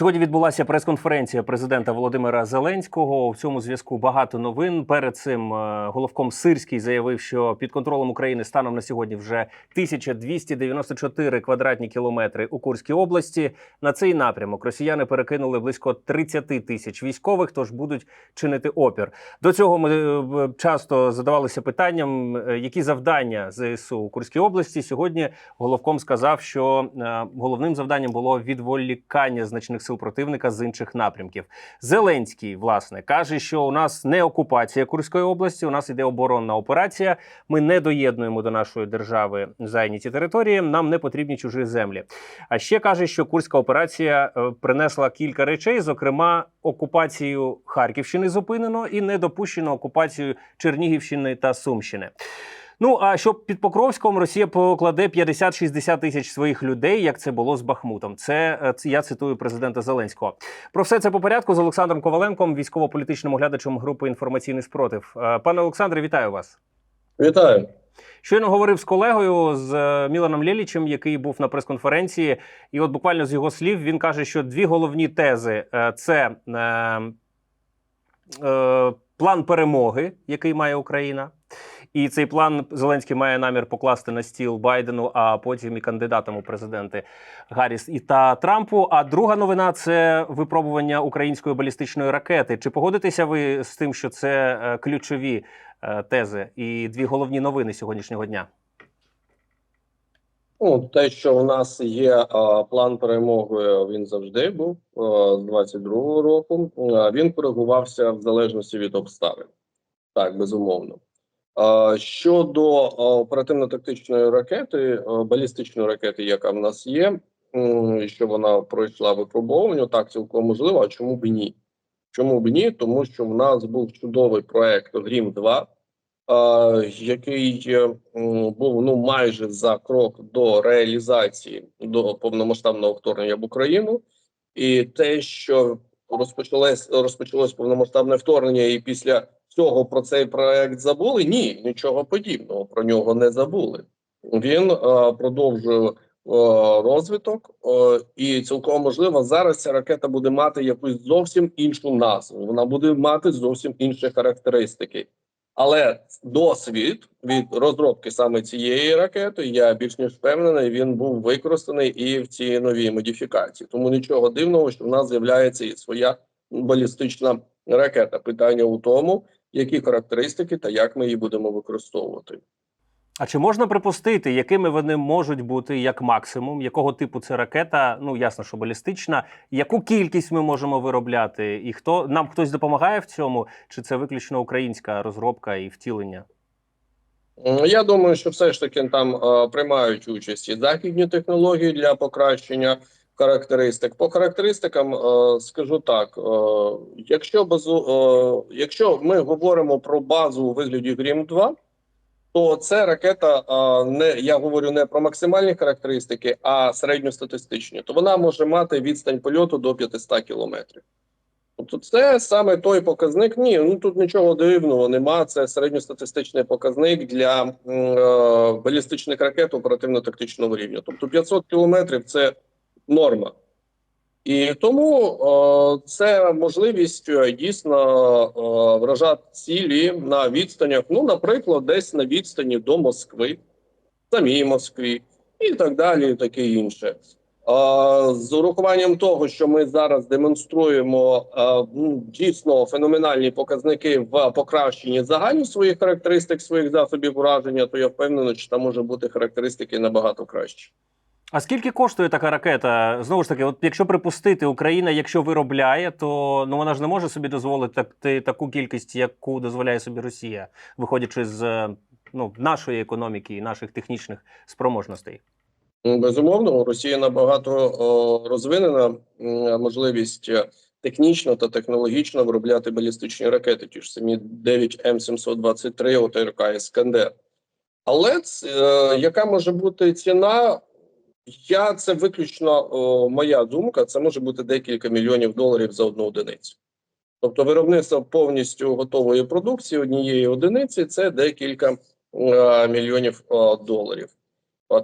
Сьогодні відбулася прес-конференція президента Володимира Зеленського. У цьому зв'язку багато новин. Перед цим е, головком Сирський заявив, що під контролем України станом на сьогодні вже 1294 квадратні кілометри у Курській області. На цей напрямок росіяни перекинули близько 30 тисяч військових, тож будуть чинити опір. До цього ми е, часто задавалися питанням, е, які завдання ЗСУ у Курській області. Сьогодні головком сказав, що головним завданням було відволікання значних сил противника з інших напрямків. Зеленський власне каже, що у нас не окупація Курської області, у нас іде оборонна операція. Ми не доєднуємо до нашої держави зайняті території. Нам не потрібні чужі землі. А ще каже, що Курська операція е, принесла кілька речей, зокрема окупацію Харківщини зупинено і не допущено окупацію Чернігівщини та Сумщини. Ну а щоб під Покровськом Росія покладе 50-60 тисяч своїх людей, як це було з Бахмутом. Це, е, я цитую президента Зеленського. Про все це по порядку з Олександром Коваленком, військово-політичним оглядачем групи інформаційний спротив. Е, Пане Олександре, вітаю вас. Вітаю. Щойно говорив з колегою з е, Міланом Лєлічем, який був на прес-конференції, і от буквально з його слів він каже, що дві головні тези це е, е, план перемоги, який має Україна. І цей план Зеленський має намір покласти на стіл Байдену, а потім і кандидатам у президенти Гарріс і та Трампу. А друга новина це випробування української балістичної ракети. Чи погодитеся ви з тим, що це е, ключові е, тези і дві головні новини сьогоднішнього дня? Ну, те, що у нас є а, план перемоги, він завжди був з 22-го року. А, він коригувався в залежності від обставин. Так, безумовно. Щодо оперативно-тактичної ракети, балістичної ракети, яка в нас є, що вона пройшла випробовування, так цілком можливо. А чому б ні? Чому б ні? Тому що в нас був чудовий проект Грім 2 який е, був ну майже за крок до реалізації до повномасштабного вторгнення в Україну, і те, що розпочалось розпочалось повномасштабне вторгнення, і після цього про цей проект забули. Ні, нічого подібного про нього не забули. Він е, продовжує е, розвиток, е, і цілком можливо зараз ця ракета буде мати якусь зовсім іншу назву. Вона буде мати зовсім інші характеристики. Але досвід від розробки саме цієї ракети, я більш ніж впевнений, він був використаний і в цій новій модифікації. Тому нічого дивного, що в нас з'являється і своя балістична ракета. Питання у тому, які характеристики та як ми її будемо використовувати. А чи можна припустити, якими вони можуть бути як максимум, якого типу це ракета? Ну ясно, що балістична. Яку кількість ми можемо виробляти, і хто нам хтось допомагає в цьому? Чи це виключно українська розробка і втілення? Я думаю, що все ж таки там е, приймають участь і західні технології для покращення характеристик. По характеристикам е, скажу так: е, якщо базу, е, якщо ми говоримо про базу у вигляді Грім 2 то це ракета не я говорю не про максимальні характеристики, а середньостатистичні. То вона може мати відстань польоту до 500 кілометрів. Тобто, це саме той показник. Ні, ну тут нічого дивного нема. Це середньостатистичний показник для е, балістичних ракет оперативно-тактичного рівня. Тобто 500 кілометрів це норма. І тому е, це можливість е, дійсно е, вражати цілі на відстанях, ну, наприклад, десь на відстані до Москви, самій Москві і так далі, і таке інше. З урахуванням того, що ми зараз демонструємо ну, дійсно феноменальні показники в покращенні загальних своїх характеристик своїх засобів ураження, то я впевнений, що там може бути характеристики набагато кращі. А скільки коштує така ракета? Знову ж таки, от якщо припустити, Україна, якщо виробляє, то ну вона ж не може собі дозволити так, таку кількість, яку дозволяє собі Росія, виходячи з ну, нашої економіки і наших технічних спроможностей. Ну, Безумовно, Росія набагато о, розвинена можливість е, технічно та технологічно виробляти балістичні ракети, ті ж самі 9 М723 ОТРК Іскандер. Але е, яка може бути ціна? Я це виключно о, моя думка. Це може бути декілька мільйонів доларів за одну одиницю. Тобто, виробництво повністю готової продукції однієї одиниці це декілька е, мільйонів е, доларів.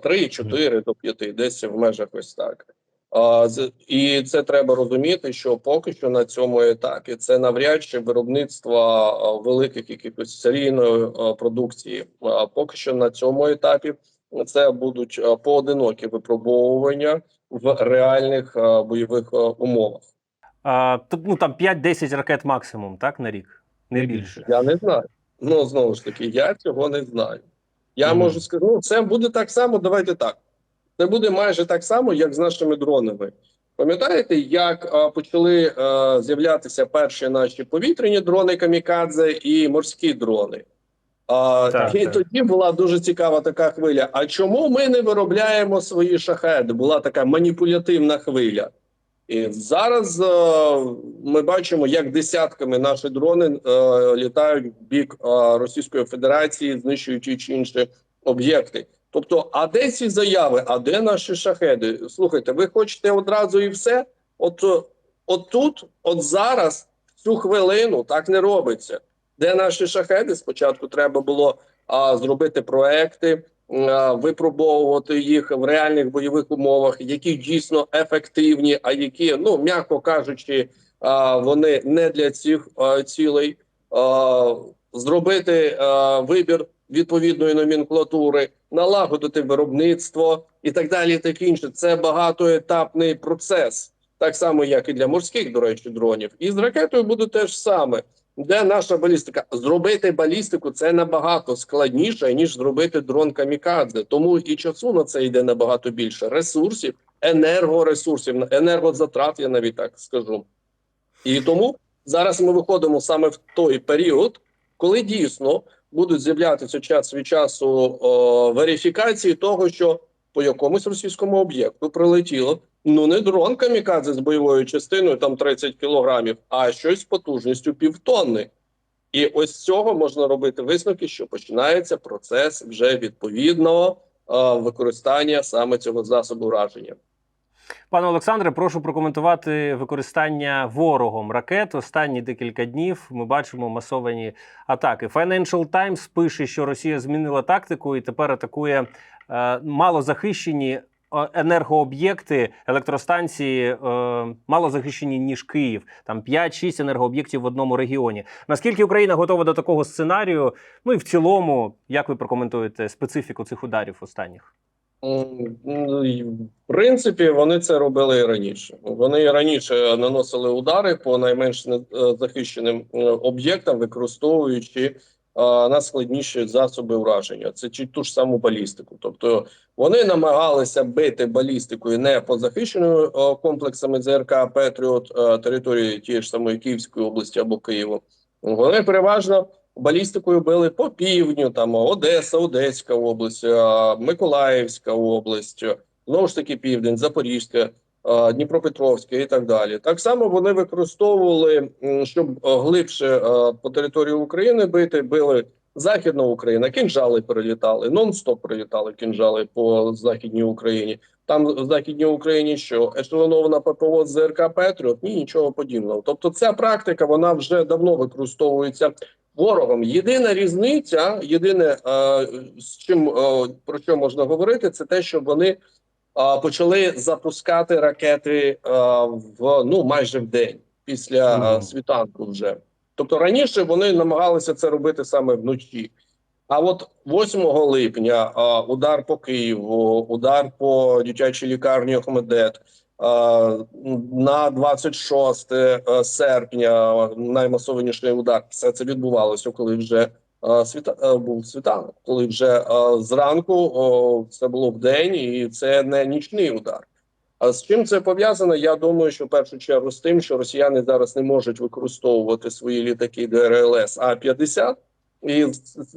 3, 4 до 5, десь в межах ось так. А, з- І це треба розуміти, що поки що на цьому етапі це навряд чи виробництво а, великих якихось серійної а, продукції. А Поки що на цьому етапі це будуть поодинокі випробовування в реальних бойових умовах. А, ну там 5-10 ракет максимум, так на рік, не більше. Я не знаю. Ну знову ж таки, я цього не знаю. Я Мгм. можу сказати, ну це буде так само. Давайте так. Це буде майже так само, як з нашими дронами. Пам'ятаєте, як а, почали а, з'являтися перші наші повітряні дрони камікадзе і морські дрони? А, Так, і так. тоді була дуже цікава така хвиля. А чому ми не виробляємо свої шахеди? Була така маніпулятивна хвиля. І зараз е, ми бачимо, як десятками наші дрони е, літають в бік е, Російської Федерації, знищуючи чи інші об'єкти. Тобто, а де ці заяви? А де наші шахеди? Слухайте, ви хочете одразу і все? От, е, от тут, от зараз, в цю хвилину, так не робиться. Де наші шахеди? Спочатку треба було а, зробити проекти, а, випробовувати їх в реальних бойових умовах, які дійсно ефективні, а які, ну м'яко кажучи, а, вони не для цих а, цілей. А, зробити а, вибір відповідної номенклатури, налагодити виробництво і так далі. і Таке інше. Це багатоетапний процес, так само як і для морських, до речі, дронів. І з ракетою буде теж саме. Де наша балістика? Зробити балістику це набагато складніше ніж зробити дрон камікадзе. Тому і часу на це йде набагато більше ресурсів, енергоресурсів, енергозатрат. Я навіть так скажу. І тому зараз ми виходимо саме в той період, коли дійсно будуть з'являтися час від часу о, верифікації того, що по якомусь російському об'єкту прилетіло ну не дрон камікадзе з бойовою частиною там 30 кілограмів, а щось з потужністю півтонни. І ось з цього можна робити висновки, що починається процес вже відповідного е, використання саме цього засобу ураження. Пане Олександре, прошу прокоментувати використання ворогом ракет. Останні декілька днів ми бачимо масовані атаки. Financial Times пише, що Росія змінила тактику і тепер атакує е, малозахищені енергооб'єкти, електростанції е, малозахищені ніж Київ. Там 5-6 енергооб'єктів в одному регіоні. Наскільки Україна готова до такого сценарію? Ну і в цілому, як ви прокоментуєте специфіку цих ударів останніх? М, ну, В принципі, вони це робили і раніше. Вони раніше наносили удари по найменш е, захищеним е, об'єктам, використовуючи найскладніші засоби ураження. Це чи ту ж саму балістику. Тобто вони намагалися бити балістикою не по захищеними е, комплексами ЗРК Петріот території тієї ж самої Київської області або Києву. Вони переважно балістикою били по півдню, там Одеса, Одеська область, Миколаївська область, знову ж таки південь, Запорізька, а, Дніпропетровська і так далі. Так само вони використовували, щоб глибше по території України бити, били Західна Україна, кінжали перелітали, нон-стоп перелітали кінжали по Західній Україні. Там в Західній Україні що ешелонована ППО з ЗРК Петріот? Ні, нічого подібного. Тобто, ця практика вона вже давно використовується ворогом. Єдина різниця, єдине е, з чим е, про що можна говорити, це те, що вони е, почали запускати ракети в ну майже в день після світанку. Вже тобто раніше вони намагалися це робити саме вночі. А от 8 липня удар по Києву, удар по дитячій лікарні Охмедет. На 26 е, серпня наймасованіший удар. Все це відбувалося, коли вже світа е, був світанок, коли вже е, зранку це було в день, і це не нічний удар. А з чим це пов'язано? Я думаю, що в першу чергу з тим, що росіяни зараз не можуть використовувати свої літаки ДРЛС А-50, і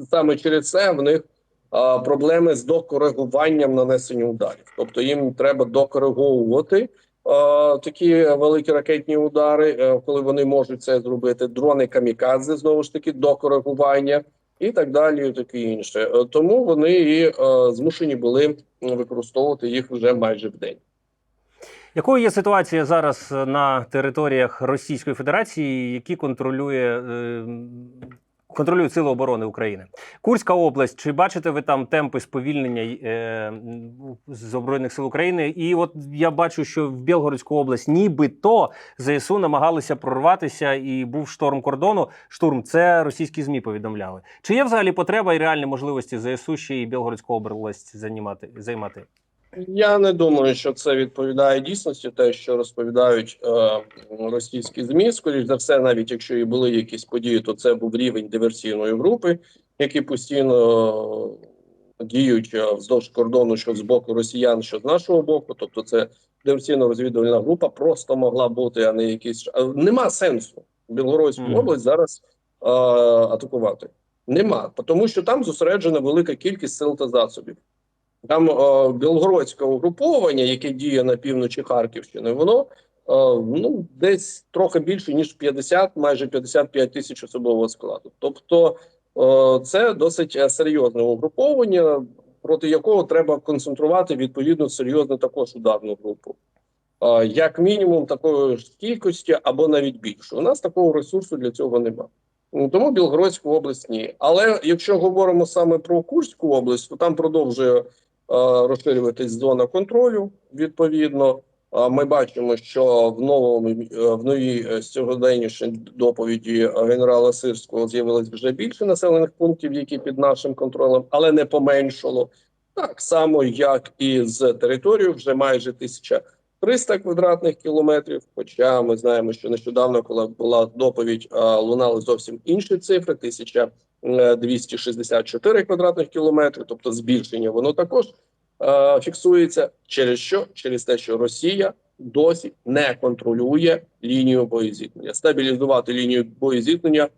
саме через це в них а, проблеми з докоригуванням нанесення ударів. Тобто їм треба докориговувати а, такі великі ракетні удари, е, коли вони можуть це зробити. Дрони камікадзе знову ж таки до коригування і так далі, і таке інше. Е, Тому вони і е, змушені були використовувати їх вже майже в день. Якою є ситуація зараз на територіях Російської Федерації, які контролює е, контролюють Сили оборони України. Курська область. Чи бачите ви там темпи сповільнення е, Збройних сил України? І от я бачу, що в Білгородську область нібито ЗСУ намагалися прорватися, і був шторм кордону. Штурм це російські змі повідомляли. Чи є взагалі потреба і реальні можливості ЗСУ ще і Білгородську область займати? Я не думаю, що це відповідає дійсності, те, що розповідають е, російські змі. Скоріш за все, навіть якщо і були якісь події, то це був рівень диверсійної групи, які постійно е, діють е, вздовж кордону, що з боку росіян, що з нашого боку. Тобто, це диверсійно-розвідувальна група просто могла бути, а не якісь нема сенсу Білгородську Мгм. область зараз е, атакувати. Нема, тому що там зосереджена велика кількість сил та засобів. Там е, білгородське угруповання, яке діє на півночі Харківщини, воно е, ну десь трохи більше ніж 50, майже 55 тисяч особового складу. Тобто е, це досить е, серйозне угруповання, проти якого треба концентрувати відповідно серйозну також ударну групу. Е, як мінімум такої ж кількості або навіть більше. У нас такого ресурсу для цього немає. Ну, Тому Білгородську область ні. Але якщо говоримо саме про Курську область, то там продовжує розширюватись зона контролю. Відповідно, Е, ми бачимо, що в новому е, в новій сьогоденнішій сьогоденнішній доповіді е, генерала Сирського з'явилось вже більше населених пунктів, які під нашим контролем, але не поменшало. Так само, як і з територією, вже майже 1300 квадратних кілометрів. Хоча ми знаємо, що нещодавно, коли була доповідь, е, лунали зовсім інші цифри: 1264 квадратних кілометри, тобто збільшення, воно також е, фіксується. Через що? Через те, що Росія досі не контролює лінію боєзіткнення. Стабілізувати лінію боєзіткнення е,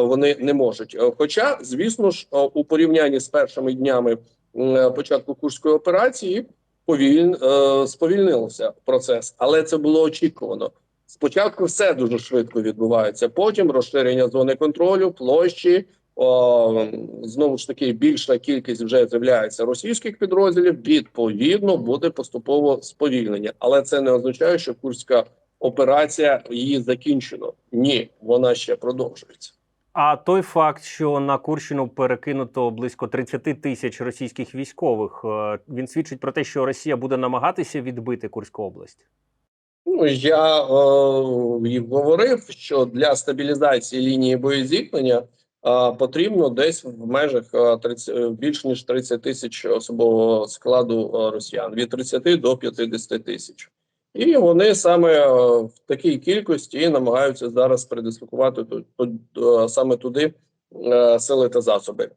вони не можуть. Е, Хоча, звісно ж, е, у порівнянні з першими днями е, початку курської операції повіль, е, сповільнився процес, але це було очікувано. Спочатку все дуже швидко відбувається. Потім розширення зони контролю, площі. О, знову ж таки, більша кількість вже з'являється російських підрозділів. Відповідно, буде поступово сповільнення, але це не означає, що курська операція її закінчено. Ні, вона ще продовжується. А той факт, що на Курщину перекинуто близько 30 тисяч російських військових, е, він свідчить про те, що Росія буде намагатися відбити Курську область. Ну я е, говорив, що для стабілізації лінії боєзіткнення е, потрібно десь в межах е, 30, е, більш ніж 30 тисяч особового складу росіян від 30 до 50 тисяч. І вони саме е, в такій кількості намагаються зараз передислокувати е, саме туди е, сили та засоби.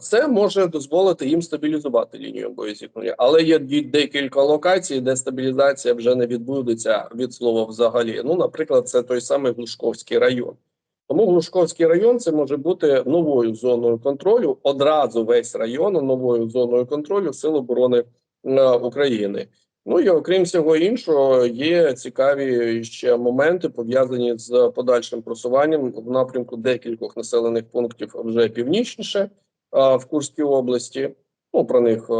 Це може дозволити їм стабілізувати лінію боєзіткнення, але є декілька локацій, де стабілізація вже не відбудеться від слова взагалі. Ну, наприклад, це той самий Глушковський район. Тому Глушковський район це може бути новою зоною контролю. Одразу весь район новою зоною контролю Сил оборони України. Ну і окрім всього іншого, є цікаві ще моменти пов'язані з подальшим просуванням в напрямку декількох населених пунктів вже північніше а, в Курській області. Ну про них а,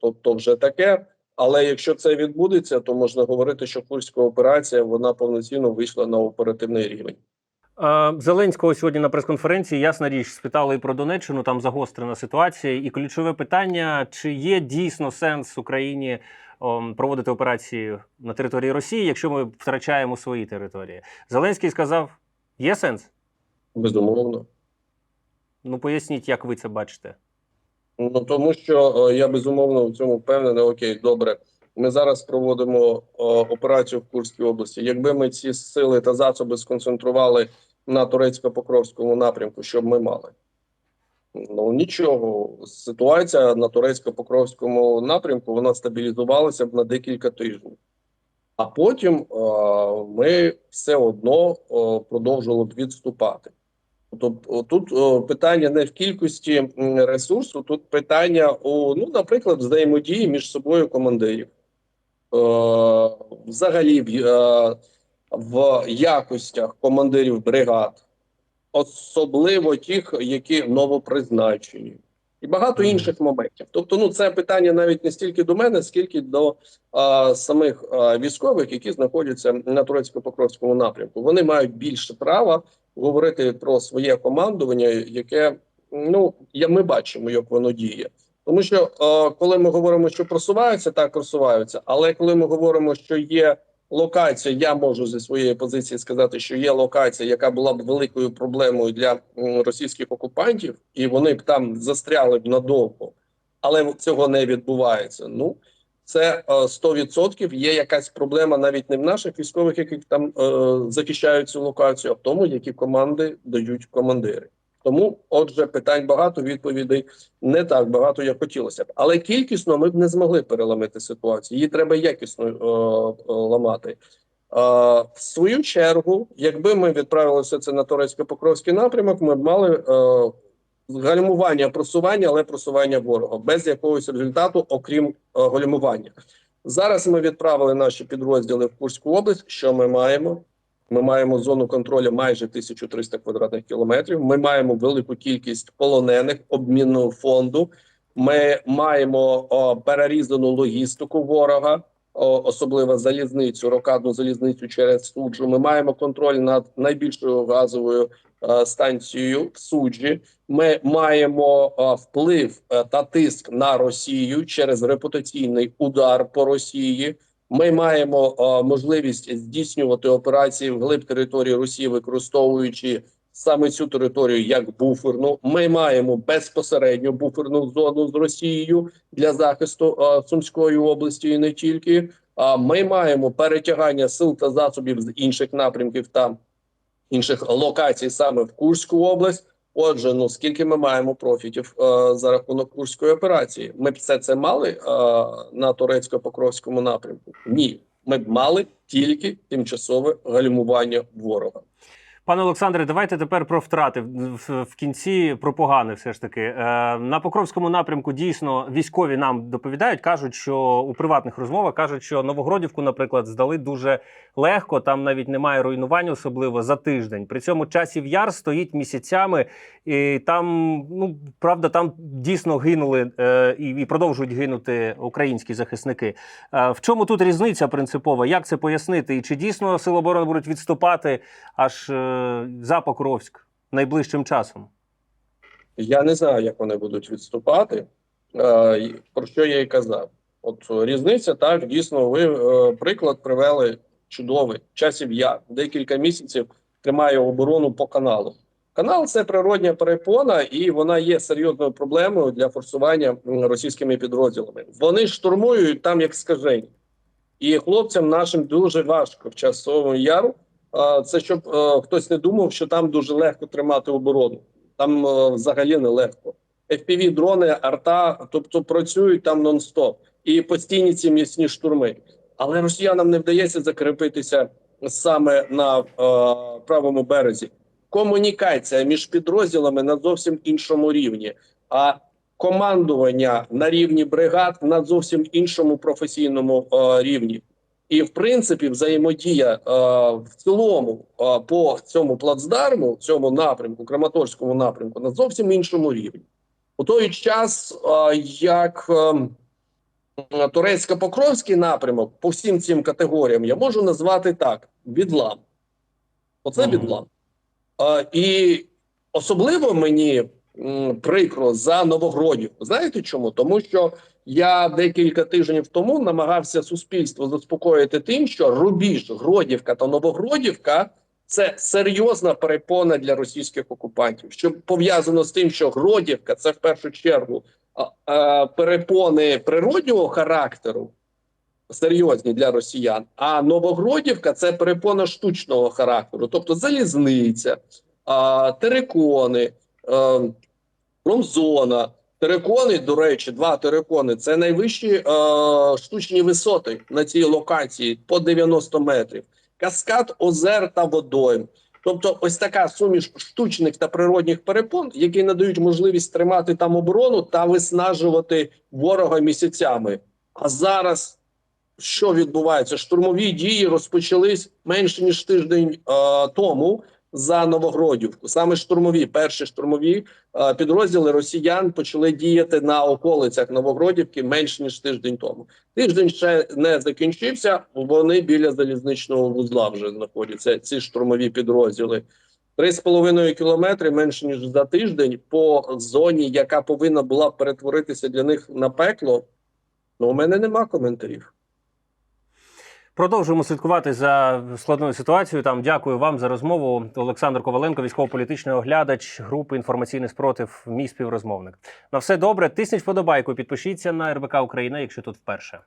то, то вже таке. Але якщо це відбудеться, то можна говорити, що курська операція вона повноцінно вийшла на оперативний рівень. Зеленського сьогодні на прес-конференції ясна річ спитали і про Донеччину. Там загострена ситуація. І ключове питання: чи є дійсно сенс Україні проводити операції на території Росії, якщо ми втрачаємо свої території? Зеленський сказав: є сенс? Безумовно. Ну поясніть, як ви це бачите. Ну тому що е, я безумовно в цьому впевнений. Окей, добре. Ми зараз проводимо е, операцію в Курській області. Якби ми ці сили та засоби сконцентрували на турецько-покровському напрямку, що б ми мали? Ну нічого. Ситуація на турецько-покровському напрямку вона стабілізувалася б на декілька тижнів. А потім е, ми все одно е, продовжували б відступати. Тобто тут о, питання не в кількості ресурсу, тут питання у, ну, наприклад, взаємодії між собою командирів. Е, взагалі е, в якостях командирів бригад, особливо тих, які новопризначені, і багато інших моментів. Тобто, ну це питання навіть не стільки до мене, скільки до а, самих а, військових, які знаходяться на турецько-покровському напрямку. Вони мають більше права говорити про своє командування, яке ну я ми бачимо, як воно діє. Тому що е, коли ми говоримо, що просуваються, так просуваються. Але коли ми говоримо, що є локація, я можу зі своєї позиції сказати, що є локація, яка була б великою проблемою для російських окупантів, і вони б там застряли б надовго, але цього не відбувається. Ну це е, 100% є якась проблема навіть не в наших військових, які там е, захищають цю локацію, а в тому, які команди дають командири. Тому, отже, питань багато, відповідей не так багато, як хотілося б. Але кількісно ми б не змогли переламити ситуацію. Її треба якісно е, е, ламати. Е, в свою чергу, якби ми відправили все це на Торецько-Покровський напрямок, ми б мали е, гальмування просування, але просування ворога без якогось результату, окрім е, гальмування. Зараз ми відправили наші підрозділи в Курську область. Що ми маємо? Ми маємо зону контролю майже 1300 квадратних кілометрів. Ми маємо велику кількість полонених обмінного фонду. Ми маємо о, перерізану логістику ворога, о, особливо залізницю, рокадну залізницю через суджу. Ми маємо контроль над найбільшою газовою е, станцією в суджі. Ми маємо е, вплив е, та тиск на Росію через репутаційний удар по Росії. Ми маємо е, можливість здійснювати операції в глиб території Росії, використовуючи саме цю територію як буферну. Ми маємо безпосередньо буферну зону з Росією для захисту е, Сумської області і не тільки. А ми маємо перетягання сил та засобів з інших напрямків та інших локацій саме в Курську область. Отже, ну скільки ми маємо профітів е, за рахунок курської операції? Ми б все це мали е, на турецько-покровському напрямку? Ні, ми б мали тільки тимчасове гальмування ворога. Пане Олександре, давайте тепер про втрати в, кінці про погане. Все ж таки е, на Покровському напрямку дійсно військові нам доповідають, кажуть, що у приватних розмовах кажуть, що Новогродівку, наприклад, здали дуже легко. Там навіть немає руйнувань, особливо за тиждень. При цьому часів яр стоїть місяцями, і там ну правда, там дійсно гинули е, і, і продовжують гинути українські захисники. Е, в чому тут різниця принципова? Як це пояснити? І чи дійсно сили оборони будуть відступати аж е, за Покровськ найближчим часом? Я не знаю, як вони будуть відступати. Е, Про що я і казав. От різниця так дійсно. Ви е, приклад привели чудовий часів. Я декілька місяців тримає оборону по каналу. Канал це природня перепона, і вона є серйозною проблемою для форсування російськими підрозділами. Вони штурмують там як скажені, і хлопцям нашим дуже важко в часовому яру. Це щоб е, хтось не думав, що там дуже легко тримати оборону. Там е, взагалі не легко. fpv дрони, арта, тобто працюють там нон-стоп і постійні ці м'ясні штурми. Але росіянам не вдається закріпитися саме на е, правому березі. Комунікація між підрозділами на зовсім іншому рівні, а командування на рівні бригад на зовсім іншому професійному е, рівні. І в принципі, взаємодія е, в цілому е, по цьому плацдарму, цьому напрямку, Краматорському напрямку, на зовсім іншому рівні. У той час, е, як е, Турецько-Покровський напрямок по всім цим категоріям я можу назвати так: відлам. Оце Мгм. відлам. Е, і особливо мені м, прикро за Новогродівку. Знаєте чому? Тому що я декілька тижнів тому намагався суспільство заспокоїти тим, що рубіж, Гродівка та Новогродівка це серйозна перепона для російських окупантів, що пов'язано з тим, що Гродівка це в першу чергу а, а, перепони природнього характеру. Серйозні для росіян, а Новогродівка це перепона штучного характеру, тобто залізниця, терикони, промзона. Терикони, до речі, два терикони це найвищі е, штучні висоти на цій локації по 90 метрів. Каскад озер та водойм. Тобто, ось така суміш штучних та природних перепон, які надають можливість тримати там оборону та виснажувати ворога місяцями. А зараз що відбувається? Штурмові дії розпочались менше ніж тиждень е, тому за Новогродівку. Саме штурмові, перші штурмові е, підрозділи росіян почали діяти на околицях Новогродівки менше ніж тиждень тому. Тиждень ще не закінчився. Вони біля залізничного вузла вже знаходяться. Ці штурмові підрозділи. 3,5 кілометри менше ніж за тиждень по зоні, яка повинна була перетворитися для них на пекло. Ну, у мене нема коментарів. Продовжуємо слідкувати за складною ситуацією. Там дякую вам за розмову. Олександр Коваленко, військово-політичний оглядач групи інформаційний спротив. Мій співрозмовник. На все добре. Тисніть вподобайку. Підпишіться на РБК Україна, якщо тут вперше.